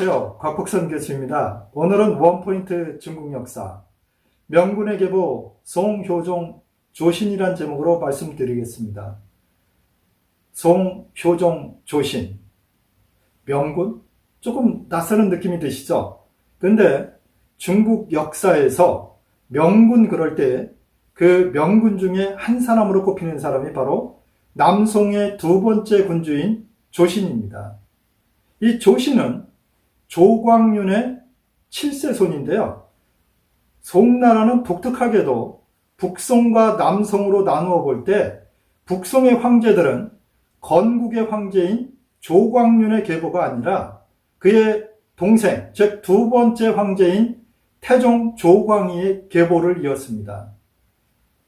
안녕하세요. 곽복선 교수입니다. 오늘은 원포인트 중국 역사 명군의 계보 송효종 조신이란 제목으로 말씀드리겠습니다. 송효종 조신 명군? 조금 낯서는 느낌이 드시죠? 근데 중국 역사에서 명군 그럴 때 그 명군 중에 한 사람으로 꼽히는 사람이 바로 남송의 두 번째 군주인 조신입니다. 이 조신은 조광윤의 7세 손인데요. 송나라는 독특하게도 북송과 남송으로 나누어 볼 때 북송의 황제들은 건국의 황제인 조광윤의 계보가 아니라 그의 동생, 즉 두 번째 황제인 태종 조광희의 계보를 이었습니다.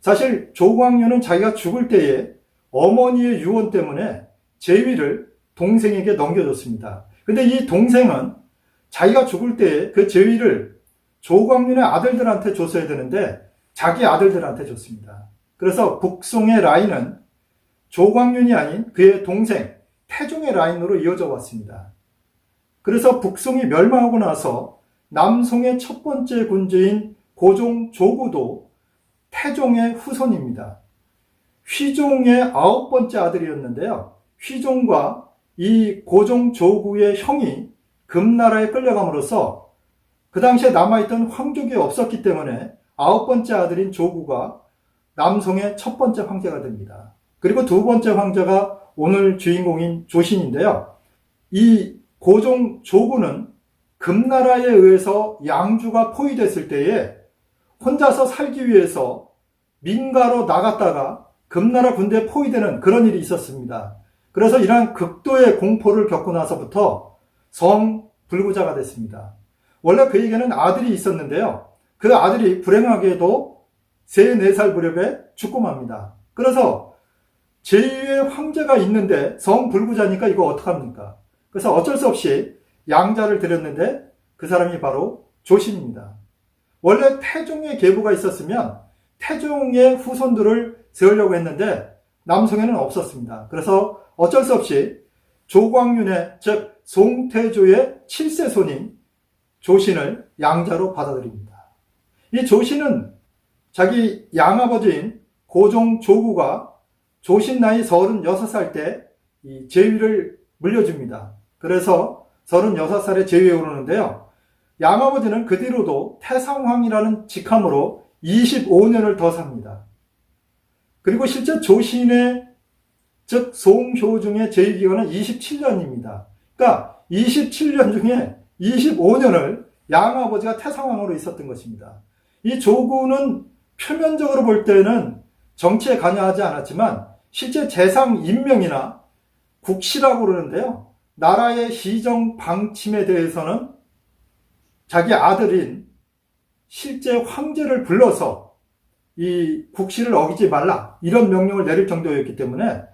사실 조광윤은 자기가 죽을 때에 어머니의 유언 때문에 제위를 동생에게 넘겨줬습니다. 근데 이 동생은 자기가 죽을 때그 제위를 조광윤의 아들들한테 줬어야 되는데 자기 아들들한테 줬습니다. 그래서 북송의 라인은 조광윤이 아닌 그의 동생 태종의 라인으로 이어져 왔습니다. 그래서 북송이 멸망하고 나서 남송의 첫 번째 군주인 고종 조구도 태종의 후손입니다. 휘종의 아홉 번째 아들이었는데요. 휘종과 이 고종 조구의 형이 금나라에 끌려감으로써 그 당시에 남아있던 황족이 없었기 때문에 아홉 번째 아들인 조구가 남송의 첫 번째 황제가 됩니다. 그리고 두 번째 황제가 오늘 주인공인 조신인데요. 이 고종 조구는 금나라에 의해서 양주가 포위됐을 때에 혼자서 살기 위해서 민가로 나갔다가 금나라 군대에 포위되는 그런 일이 있었습니다. 그래서 이러한 극도의 공포를 겪고 나서부터 성 불구자가 됐습니다. 원래 그에게는 아들이 있었는데요. 그 아들이 불행하게도 3, 4살 무렵에 죽고 맙니다. 그래서 제2의 황제가 있는데 성 불구자니까 이거 어떡합니까? 그래서 어쩔 수 없이 양자를 드렸는데 그 사람이 바로 조신입니다. 원래 태종의 계보가 있었으면 태종의 후손들을 세우려고 했는데 남성에는 없었습니다. 그래서 어쩔 수 없이 조광윤의 즉 송태조의 7세 손인 조신을 양자로 받아들입니다. 이 조신은 자기 양아버지인 고종 조구가 조신 나이 36살 때 이 제위를 물려줍니다. 그래서 36살에 제위에 오르는데요. 양아버지는 그 뒤로도 태상황이라는 직함으로 25년을 더 삽니다. 그리고 실제 조신의 즉 송효중의 제위기간은 27년입니다. 그러니까 27년 중에 25년을 양아버지가 태상왕으로 있었던 것입니다. 이 조구는 표면적으로 볼 때는 정치에 관여하지 않았지만 실제 재상 임명이나 국시라고 그러는데요. 나라의 시정 방침에 대해서는 자기 아들인 실제 황제를 불러서 이 국시를 어기지 말라 이런 명령을 내릴 정도였기 때문에 어,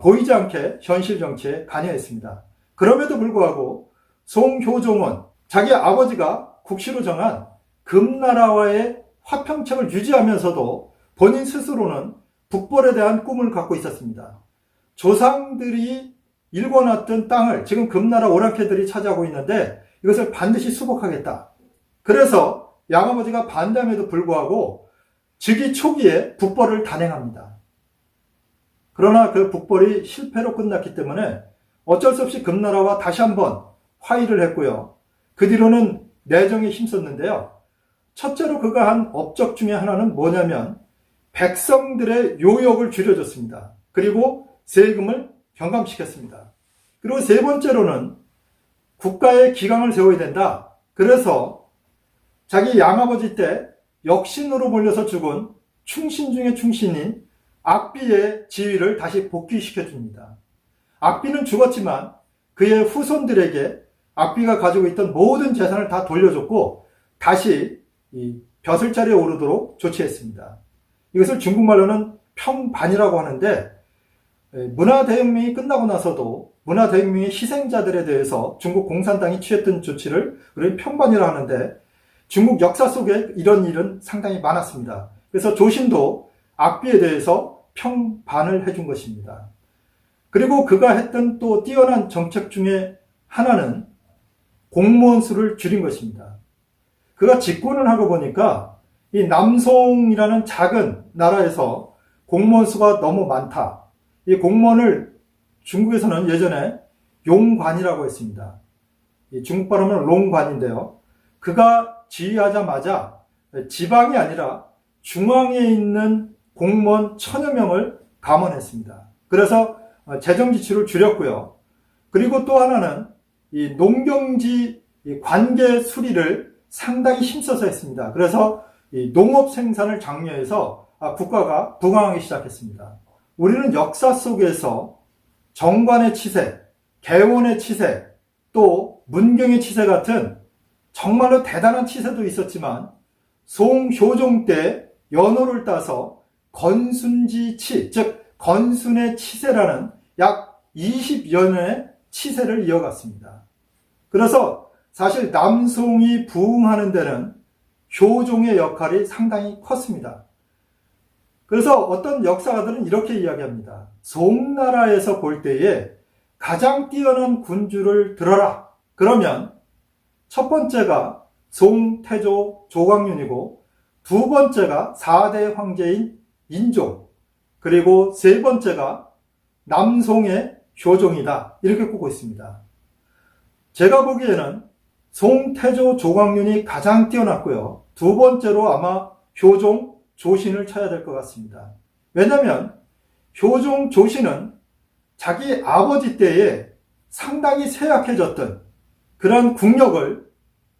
보이지 않게 현실 정치에 관여했습니다. 그럼에도 불구하고 송효종은 자기 아버지가 국시로 정한 금나라와의 화평책을 유지하면서도 본인 스스로는 북벌에 대한 꿈을 갖고 있었습니다. 조상들이 일궈놨던 땅을 지금 금나라 오랑캐들이 차지하고 있는데 이것을 반드시 수복하겠다. 그래서 양아버지가 반대함에도 불구하고 즉위 초기에 북벌을 단행합니다. 그러나 그 북벌이 실패로 끝났기 때문에 어쩔 수 없이 금나라와 다시 한번 화의를 했고요. 그 뒤로는 내정에 힘썼는데요. 첫째로 그가 한 업적 중에 하나는 뭐냐면 백성들의 요역을 줄여줬습니다. 그리고 세금을 경감시켰습니다. 그리고 세 번째로는 국가의 기강을 세워야 된다. 그래서 자기 양아버지 때 역신으로 몰려서 죽은 충신 중의 충신인 악비의 지위를 다시 복귀시켜 줍니다. 악비는 죽었지만 그의 후손들에게 악비가 가지고 있던 모든 재산을 다 돌려줬고 다시 이 벼슬 자리에 오르도록 조치했습니다. 이것을 중국말로는 평반이라고 하는데 문화대혁명이 끝나고 나서도 문화대혁명의 희생자들에 대해서 중국 공산당이 취했던 조치를 우리 평반이라 하는데 중국 역사 속에 이런 일은 상당히 많았습니다. 그래서 조신도 악비에 대해서 평반을 해준 것입니다. 그리고 그가 했던 또 뛰어난 정책 중에 하나는 공무원 수를 줄인 것입니다. 그가 집권을 하고 보니까 이 남송이라는 작은 나라에서 공무원 수가 너무 많다. 이 공무원을 중국에서는 예전에 용관이라고 했습니다. 이 중국 발음은 롱관인데요. 그가 지휘하자마자 지방이 아니라 중앙에 있는 공무원 천여 명을 감원했습니다. 그래서 재정 지출을 줄였고요. 그리고 또 하나는 이 농경지 관계 수리를 상당히 힘써서 했습니다. 그래서 농업 생산을 장려해서 아, 국가가 부강하기 시작했습니다. 우리는 역사 속에서 정관의 치세, 개원의 치세, 또 문경의 치세 같은 정말로 대단한 치세도 있었지만 송효종 때 연호를 따서 건순지치, 즉 건순의 치세라는 약 20여 년의 치세를 이어갔습니다. 그래서 사실 남송이 부흥하는 데는 효종의 역할이 상당히 컸습니다. 그래서 어떤 역사가들은 이렇게 이야기합니다. 송나라에서 볼 때에 가장 뛰어난 군주를 들어라. 그러면 첫 번째가 송태조 조광윤이고 두 번째가 4대 황제인 인종 그리고 세 번째가 남송의 효종이다. 이렇게 꼽고 있습니다. 제가 보기에는 송태조 조광윤이 가장 뛰어났고요. 두 번째로 아마 효종 조신을 쳐야 될 것 같습니다. 왜냐하면 효종 조신은 자기 아버지 때에 상당히 쇠약해졌던 그런 국력을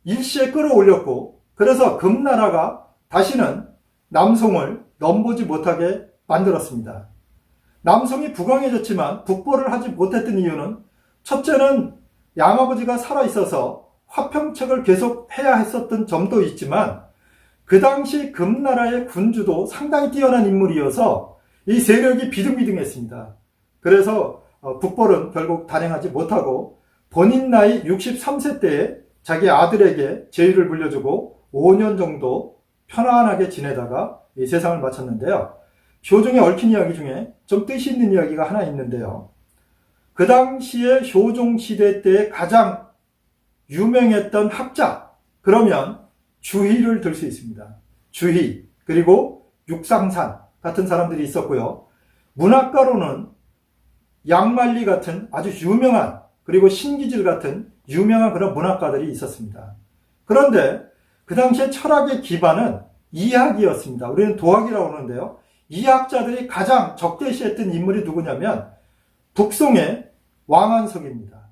일시에 끌어올렸고 그래서 금나라가 다시는 남송을 넘보지 못하게 만들었습니다. 남성이 부강해졌지만 북벌을 하지 못했던 이유는 첫째는 양아버지가 살아있어서 화평책을 계속 해야 했었던 점도 있지만 그 당시 금나라의 군주도 상당히 뛰어난 인물이어서 이 세력이 비등비등했습니다. 그래서 어, 북벌은 결국 단행하지 못하고 본인 나이 63세 때에 자기 아들에게 제위를 물려주고 5년 정도 편안하게 지내다가 이 세상을 마쳤는데요. 효종에 얽힌 이야기 중에 좀 뜻이 있는 이야기가 하나 있는데요. 그 당시에 효종 시대 때 가장 유명했던 학자, 그러면 주희를 들 수 있습니다. 주희, 그리고 육상산 같은 사람들이 있었고요. 문학가로는 양말리 같은 아주 유명한, 그리고 신기질 같은 유명한 그런 문학가들이 있었습니다. 그런데 그 당시에 철학의 기반은 이학이었습니다. 우리는 도학이라고 하는데요. 이학자들이 가장 적대시했던 인물이 누구냐면 북송의 왕한석입니다.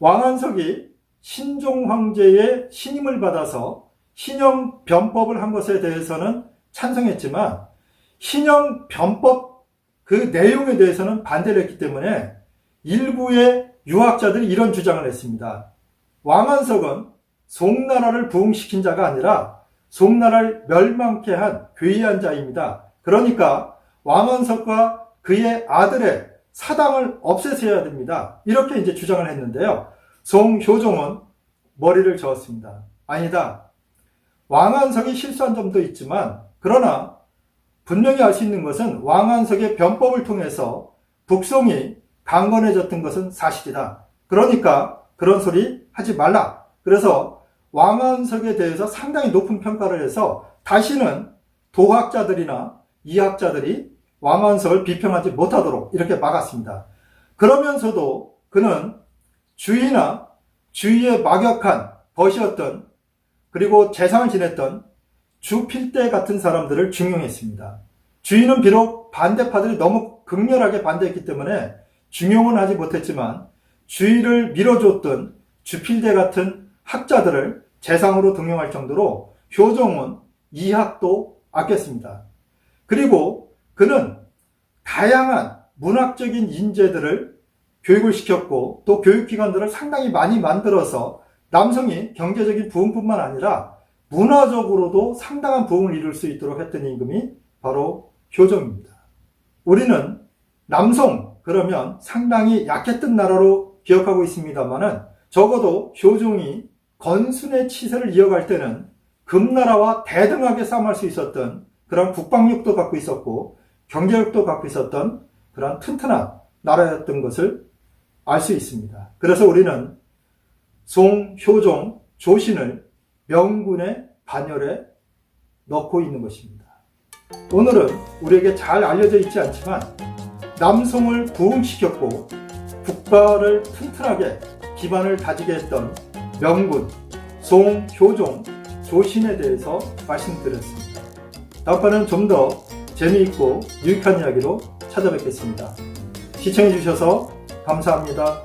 왕한석이 신종 황제의 신임을 받아서 신형 변법을 한 것에 대해서는 찬성했지만 신형 변법 그 내용에 대해서는 반대를 했기 때문에 일부의 유학자들이 이런 주장을 했습니다. 왕한석은 송나라를 부흥시킨 자가 아니라 송나라를 멸망케 한 괴이한 자입니다. 그러니까 왕원석과 그의 아들의 사당을 없애셔야 됩니다. 이렇게 이제 주장을 했는데요. 송효종은 머리를 저었습니다. 아니다. 왕한석이 실수한 점도 있지만 그러나 분명히 알 수 있는 것은 왕한석의 변법을 통해서 북송이 강건해졌던 것은 사실이다. 그러니까 그런 소리 하지 말라. 그래서 왕한석에 대해서 상당히 높은 평가를 해서 다시는 도학자들이나 이학자들이 왕한석을 비평하지 못하도록 이렇게 막았습니다. 그러면서도 그는 주의나 주의에 막역한 벗이었던 그리고 재상을 지냈던 주필대 같은 사람들을 중용했습니다. 주인은 비록 반대파들이 너무 극렬하게 반대했기 때문에 중용은 하지 못했지만 주의를 밀어줬던 주필대 같은 학자들을 재상으로 등용할 정도로 효종은 이학도 아꼈습니다. 그리고 그는 다양한 문학적인 인재들을 교육을 시켰고 또 교육기관들을 상당히 많이 만들어서 남성이 경제적인 부흥뿐만 아니라 문화적으로도 상당한 부흥을 이룰 수 있도록 했던 임금이 바로 효종입니다. 우리는 남성 그러면 상당히 약했던 나라로 기억하고 있습니다만은 적어도 효종이 건순의 치세를 이어갈 때는 금나라와 대등하게 싸움할 수 있었던 그런 국방력도 갖고 있었고 경제력도 갖고 있었던 그런 튼튼한 나라였던 것을 알 수 있습니다. 그래서 우리는 송, 효종, 조신을 명군의 반열에 넣고 있는 것입니다. 오늘은 우리에게 잘 알려져 있지 않지만 남송을 부흥시켰고 국가를 튼튼하게 기반을 다지게 했던 명군, 송, 효종, 조신에 대해서 말씀드렸습니다. 다음번에는 좀더 재미있고 유익한 이야기로 찾아뵙겠습니다. 시청해주셔서 감사합니다.